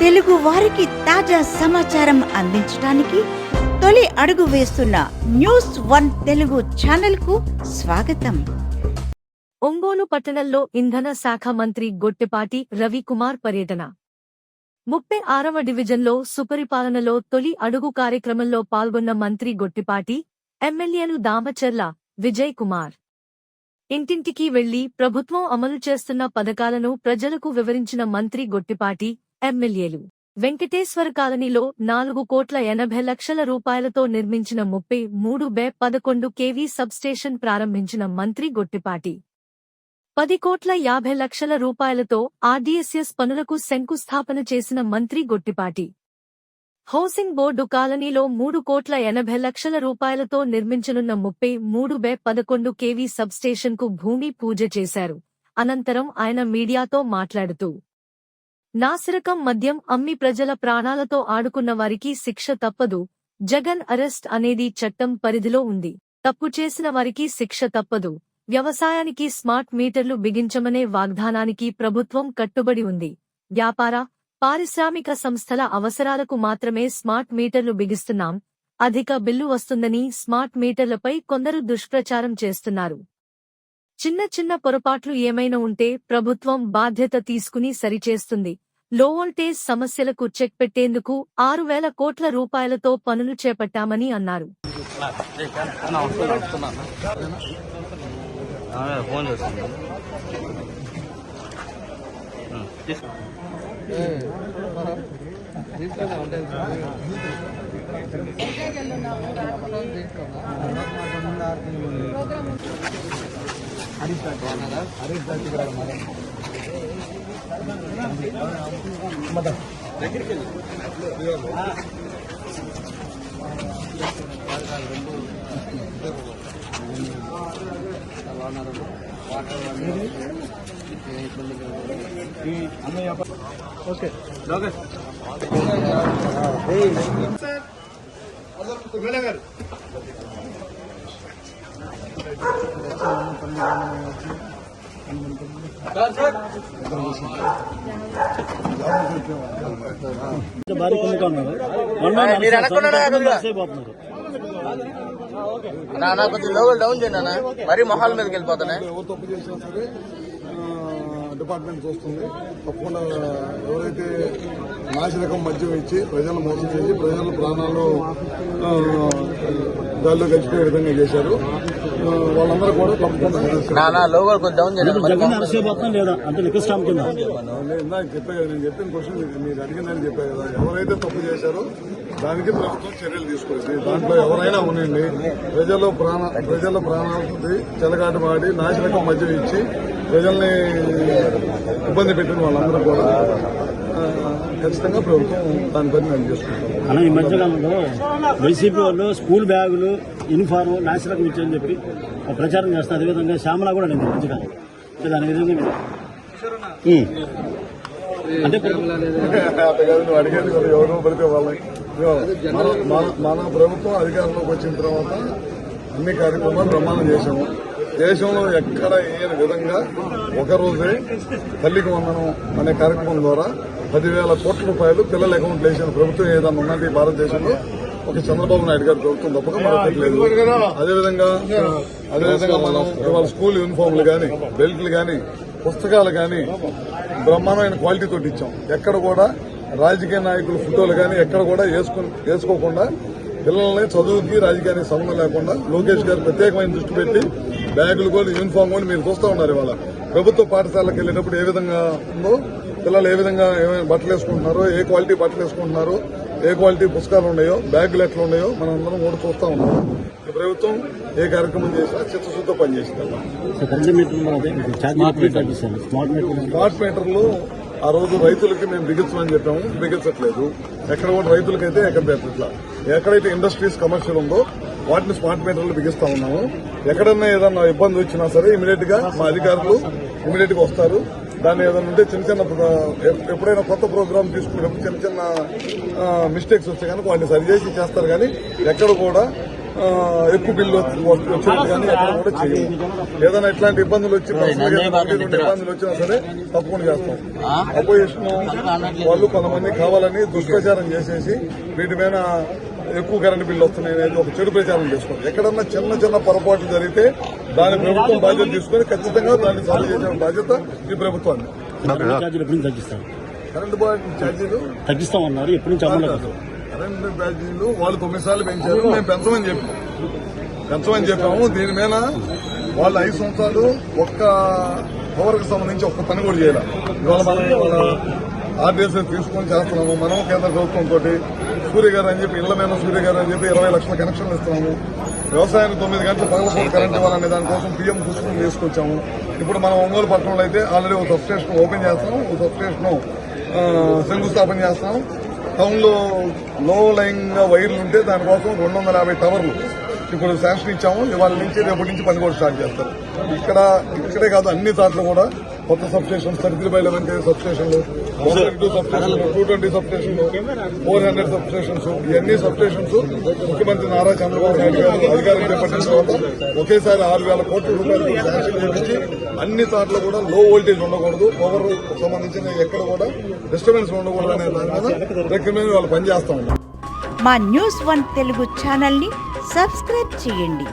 తెలుగు వారికి తాజా సమాచారం అందించడానికి తొలి అడుగు వేస్తున్న న్యూస్ వన్ తెలుగు ఛానల్కు స్వాగతం. ఒంగోలు పట్టణంలో ఇంధన శాఖ మంత్రి గొట్టెపాటి రవికుమార్ పర్యటన. ముప్పై ఆరవ డివిజన్లో సుపరిపాలనలో తొలి అడుగు కార్యక్రమంలో పాల్గొన్న మంత్రి గొట్టిపాటి ఎమ్మెల్యేలు దామచర్ల విజయ్ కుమార్. ఇంటింటికి వెళ్ళి ప్రభుత్వం అమలు చేస్తున్న పథకాలను ప్రజలకు వివరించిన మంత్రి గొట్టిపాటి ఎమ్మెల్యేలు. వెంకటేశ్వర కాలనీలో నాలుగు కోట్ల ఎనభై లక్షల రూపాయలతో నిర్మించిన ముప్పై మూడు బే పదకొండు కేవీ సబ్స్టేషన్ ప్రారంభించిన మంత్రి గొట్టిపాటి. పది కోట్ల యాభై లక్షల రూపాయలతో ఆర్డీఎస్ఎస్ పనులకు శంకుస్థాపన చేసిన మంత్రి గొట్టిపాటి. హౌసింగ్ బోర్డు కాలనీలో మూడు కోట్ల ఎనభై లక్షల రూపాయలతో నిర్మించనున్న ముప్పై మూడు బే పదకొండు కేవీ సబ్స్టేషన్కు భూమి పూజ చేశారు. అనంతరం ఆయన మీడియాతో మాట్లాడుతూ నాసిరకం మద్యం అమ్మి ప్రజల ప్రాణాలతో ఆడుకున్న వారికి శిక్ష తప్పదు. జగన్ అరెస్ట్ అనేది చట్టం పరిధిలో ఉంది. తప్పు చేసిన వారికి శిక్ష తప్పదు. వ్యవసాయానికి స్మార్ట్ మీటర్లు బిగించమనే వాగ్దానానికి ప్రభుత్వం కట్టుబడి ఉంది. వ్యాపార పారిశ్రామిక సంస్థల అవసరాలకు మాత్రమే స్మార్ట్ మీటర్లు బిగిస్తున్నాం. అధిక బిల్లు వస్తుందని స్మార్ట్ మీటర్లపై కొందరు దుష్ప్రచారం చేస్తున్నారు. చిన్న చిన్న పొరపాట్లు ఏమైనా ఉంటే ప్రభుత్వం బాధ్యత తీసుకుని సరిచేస్తుంది. లో వోల్టేజ్ సమస్యలకు చెక్ పెట్టేందుకు ఆరు వేల కోట్ల రూపాయలతో పనులు చేపట్టామని అన్నారు. ఫోన్ చేస్తుంది ఉం, తీసుకో లోకేష్ భారీ కుంభకోణం మీరు అనుకున్నారా కొద్దిగా? మీరు నా నా కొంచెం లోగల్ డౌన్ చేయండి అన్న మరీ మొహాల మీదకి వెళ్ళిపోతున్నాయి ఎవరు తప్పు చేసినా సరే ఆ, డిపార్ట్మెంట్ చూస్తుంది. తప్పకుండా ఎవరైతే నాశనకం మద్యం ఇచ్చి ప్రజలను మోసం చేసి ప్రజల ప్రాణాలు గాల్లో గడిచిపోయే విధంగా చేశారు. వాళ్ళందరూ కూడా తప్పకుండా శిక్షిస్తారు. నా నా లోగల్ కొంచెం డౌన్ చేయండి. మరి జగన్ అరెస్ట్ అయిపోతున్నా లేదా? అంటే లిక్కర్ స్టాంప్ కింద. నేను ఇందాక చెప్పా కదా నేను చెప్పిన క్వశ్చన్ మీరు అడిగిందని చెప్పా కదా. ఎవరైతే తప్పు చేశారో దానికి ప్రభుత్వం చర్యలు తీసుకొచ్చి దాంట్లో ఎవరైనా ఉండండి. ప్రజల ప్రాణ ప్రజల ప్రాణాలకి చెలగాటమాడి నాశనకం మద్యం ఇచ్చి ప్రజల్ని ఇబ్బంది పెట్టిన వాళ్ళందరూ కూడా ఖచ్చితంగా ప్రభుత్వం దాని పని మేము చేసుకుంటాం. అలా ఈ మధ్యకాలంలో వైసీపీ వాళ్ళు స్కూల్ బ్యాగులు యూనిఫామ్ నాశనకం ఇచ్చారని చెప్పి ప్రచారం చేస్తారు. అదేవిధంగా శ్యామల కూడా నేను మధ్యకాలం దాని విధంగా. అంటే అడిగేది ఎవరో పడితే వాళ్ళకి మన ప్రభుత్వం అధికారంలోకి వచ్చిన తర్వాత అన్ని కార్యక్రమాలు బ్రహ్మాండం చేశాము. దేశంలో ఎక్కడ ఏ విధంగా ఒక రోజే తల్లికి వందనం అనే కార్యక్రమం ద్వారా పదివేల కోట్ల రూపాయలు పిల్లల అకౌంట్లు వేసిన ప్రభుత్వం ఏదన్నా ఉన్నది భారతదేశంలో ఒక చంద్రబాబు నాయుడు గారి ప్రభుత్వం తప్పక మరొకట్లేదు అదేవిధంగా అదేవిధంగా మనం ఇవాళ స్కూల్ యూనిఫామ్లు కానీ బెల్ట్లు కానీ పుస్తకాలు కానీ బ్రహ్మాండమైన క్వాలిటీ తోటి ఇచ్చాం. ఎక్కడ కూడా రాజకీయ నాయకుల ఫోటోలు కానీ ఎక్కడ కూడా వేసుకుని వేసుకోకుండా పిల్లల్ని చదువుకి రాజకీయానికి సంబంధం లేకుండా లోకేష్ గారు ప్రత్యేకమైన దృష్టి పెట్టి బ్యాగులు కూడా యూనిఫామ్ కూడా మీరు చూస్తూ ఉన్నారు ఇవాళ. ప్రభుత్వ పాఠశాలకు వెళ్ళేటప్పుడు ఏ విధంగా ఉందో పిల్లలు ఏ విధంగా బట్టలు వేసుకుంటున్నారో ఏ క్వాలిటీ బట్టలు వేసుకుంటున్నారో ఏ క్వాలిటీ పుస్తకాలు ఉన్నాయో బ్యాగులు ఎట్లా ఉన్నాయో మనం అందరం కూడా చూస్తూ ఉన్నాం. ఈ ప్రభుత్వం ఏ కార్యక్రమం చేసినా చిత్తశుద్ధ పనిచేసింది. స్మార్ట్ మీటర్లు ఆ రోజు రైతులకి మేము బిగించమని చెప్పాము బిగించట్లేదు. ఎక్కడ కూడా రైతులకైతే ఎక్కడ పెట్టట్లా ఎక్కడైతే ఇండస్ట్రీస్ కమర్షియల్ ఉందో వాటిని స్మార్ట్ మీటర్లు బిగిస్తా ఉన్నాము. ఎక్కడన్నా ఏదన్నా ఇబ్బంది వచ్చినా సరే ఇమీడియట్గా మా అధికారులు ఇమీడియట్గా వస్తారు. దాన్ని ఏదైనా ఉంటే చిన్న చిన్న ఎప్- ఎప్పుడైనా కొత్త ప్రోగ్రామ్ తీసుకునేటప్పుడు చిన్న చిన్న మిస్టేక్స్ వస్తే కనుక వాటిని సరిచేసి చేస్తారు. కానీ ఎక్కడ కూడా ఎక్కువ బిల్లు వచ్చేది కానీ ఎక్కడ కూడా చేయము ఏదైనా ఇట్లాంటి ఇబ్బందులు వచ్చి ఇబ్బందులు వచ్చినా సరే తప్పకుండా చేస్తాం. అపోజిషన్ వాళ్ళు కొంతమంది కావాలని దుష్ప్రచారం చేసేసి వీటి మీద ఎక్కువ కరెంట్ బిల్లు వస్తున్నాయి అనేది ఒక చెడు ప్రచారం చేసుకోండి. ఎక్కడన్నా చిన్న చిన్న పొరపాట్లు జరిగితే దాని ప్రభుత్వం బాధ్యత తీసుకొని ఖచ్చితంగా దాన్ని సాల్వ్ చేసే బాధ్యత ఈ ప్రభుత్వాన్ని. కరెంట్ ఛార్జీలు తగ్గిస్తామన్నారు ఎప్పటి నుంచి అమలు అవుతుంది కరెంట్ ఛార్జీలు వాళ్ళు తొమ్మిది సార్లు పెంచారు మేము పెంచమని చెప్పాము పెంచమని చెప్పాము దీని మీద వాళ్ళు ఐదు సంవత్సరాలు ఒక్క పవర్కి సంబంధించి ఒక్క పని కూడా చేయాలి. ఇవాళ మనం ఇవాళ ఆర్డీఎస్ తీసుకొని చేస్తున్నాము మనం కేంద్ర ప్రభుత్వంతో సూర్య గారు అని చెప్పి ఇళ్ళ మీద సూర్య గారు అని చెప్పి ఇరవై లక్షల కనెక్షన్లు ఇస్తున్నాము. వ్యవసాయానికి తొమ్మిది గంటలు పగలపూట కరెంట్ ఇవ్వాలనే దానికోసం పిఎం కుసుకుని తీసుకొచ్చాము. ఇప్పుడు మనం ఒంగోలు పట్టణంలో అయితే ఆల్రెడీ ఒక సబ్స్టేషన్ ఓపెన్ చేస్తాం ఒక సబ్స్టేషన్ శంకుస్థాపన చేస్తాం టౌన్లో లో లైన్గా వైర్లు ఉంటే దానికోసం రెండు వందల యాభై టవర్లు ఇప్పుడు శాంక్షన్ ఇచ్చాము. ఇవాళ నుంచి రేపటి నుంచి పని కూడా స్టార్ట్ చేస్తారు. ఇక్కడ ఇక్కడే కాదు అన్ని చోట్ల కూడా కొత్త sub stations thirty by eleven sub స్టేషన్లు టూ సబ్ స్టేషన్లు టూ ట్వంటీ సబ్ స్టేషన్లు ఫోర్ హండ్రెడ్ సబ్ స్టేషన్స్ ఇవన్నీ సబ్ స్టేషన్స్ ముఖ్యమంత్రి నారా చంద్రబాబు నాయుడు గారు అధికారం చేపట్టిన తర్వాత ఒకేసారి ఆరు వేల కోట్ల రూపాయలు శాంక్షన్ చేపించి అన్ని చోట్ల కూడా లో వోల్టేజ్ ఉండకూడదు పవర్ సంబంధించిన ఎక్కడ కూడా డిస్టర్బెన్స్ ఉండకూడదు అనే దాని మీద రికమెండ్ వాళ్ళు పనిచేస్తా ఉన్నారు. మా న్యూస్ వన్ తెలుగు ఛానల్ని సబ్స్క్రైబ్ చేయండి.